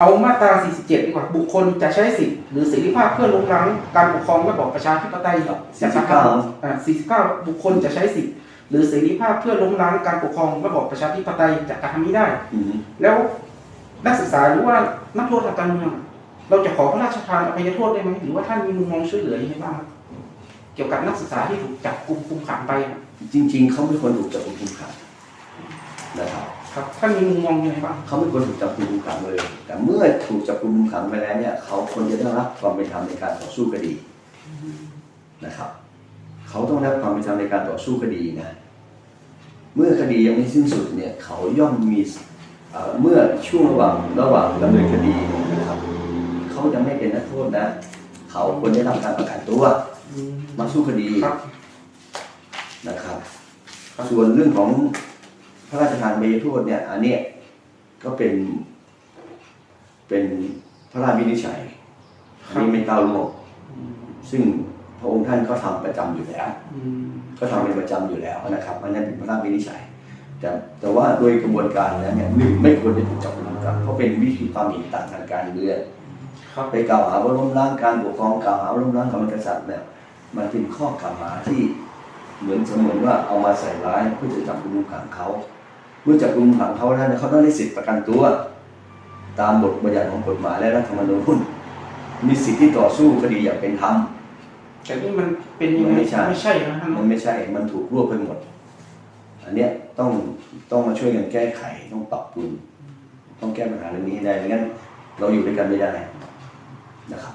เอามาตรา 47 ดีกว่า บุคคลจะใช้สิทธิ์หรือเสรีภาพเพื่อล้มล้างการปกครองระบอบประชาธิปไตยจากการ49อ่า49 บุคคลจะใช้สิทธิ์หรือเสรีภาพเพื่อล้มล้างการปกครองระบอบประชาธิปไตยจากการทำนี้ได้อืมแล้วนักศึกษาหรือว่านักโทษทางการเมืองเราจะขอพระราชทานอภัยโทษได้ไหมหรือว่าท่านมีมุมมองช่วยเหลือยังไงบ้างครับเกี่ยวกับนักศึกษาที่ถูกจับกุมคุมขังไปครับจริง ๆเขาไม่ควรถูกจับกุมคุมขังนะครับ ครับท่านมีมุมมองยังไงบ้างเขาไม่ควรถูกจับกุมคุมขังเลย แต่เมื่อถูกจับกุมคุมขังไปแล้วเนี่ย เขาควรจะได้รับความเป็นธรรมในการต่อสู้คดีนะครับ เขาต้องได้รับความเป็นธรรมในการต่อสู้คดีนะ เมื่อคดียังไม่สิ้นสุดเนี่ย เขาย่อมมีเอ่อเมื่อช่วงระหว่างระหว่างดำเนินคดีเนี่ยนะครับ เขายังไม่เป็นนักโทษนะ เขาควรได้รับการประกันตัวมาสู้คดีครับนะครับครับ ส่วนเรื่องของ พระราชทานเบยโทษเนี่ยอันเนี้ยก็เป็น เป็นพระราชวินิจฉัยอันนี้ไม่ก้าวล่วงซึ่งพระองค์ท่านก็ทำประจำอยู่แล้วอืมก็ทำเป็นประจำอยู่แล้วนะครับอันนั้นเป็นพระราชวินิจฉัย แต่แต่ว่าโดยกระบวนการแล้วเนี่ยหนึ่งไม่ควรจะถูกจับกุมกันเพราะเป็นวิธีความเห็นต่างทางการเมืองครับไปกล่าวหาว่าล้มล้างการปกครองกล่าวหาว่าล้มล้างกำกษัตริย์เนี่ยมันเป็นข้อกล่าวหาที่ เหมือนเสมือนว่าเอามาใส่ร้ายเพื่อจะจับกุมขังเขาเมื่อจับกุมขังเขาแล้วเนี่ยเขาต้องได้สิทธิประกันตัว ตามบทบัญญัติของกฎหมายและรัฐธรรมนูญมีสิทธิที่ต่อสู้คดีอย่างเป็นธรรมแต่นี่มันเป็นยังไงมันไม่ใช่ไม่ใช่นะท่านมันไม่ใช่ มันถูกรวบไปหมด อันเนี้ยต้องต้องมาช่วยกันแก้ไขต้องปรับปรุงต้องแก้ปัญหาเรื่องนี้ให้ได้ไม่งั้นเราอยู่ด้วยกันไม่ได้นะครับ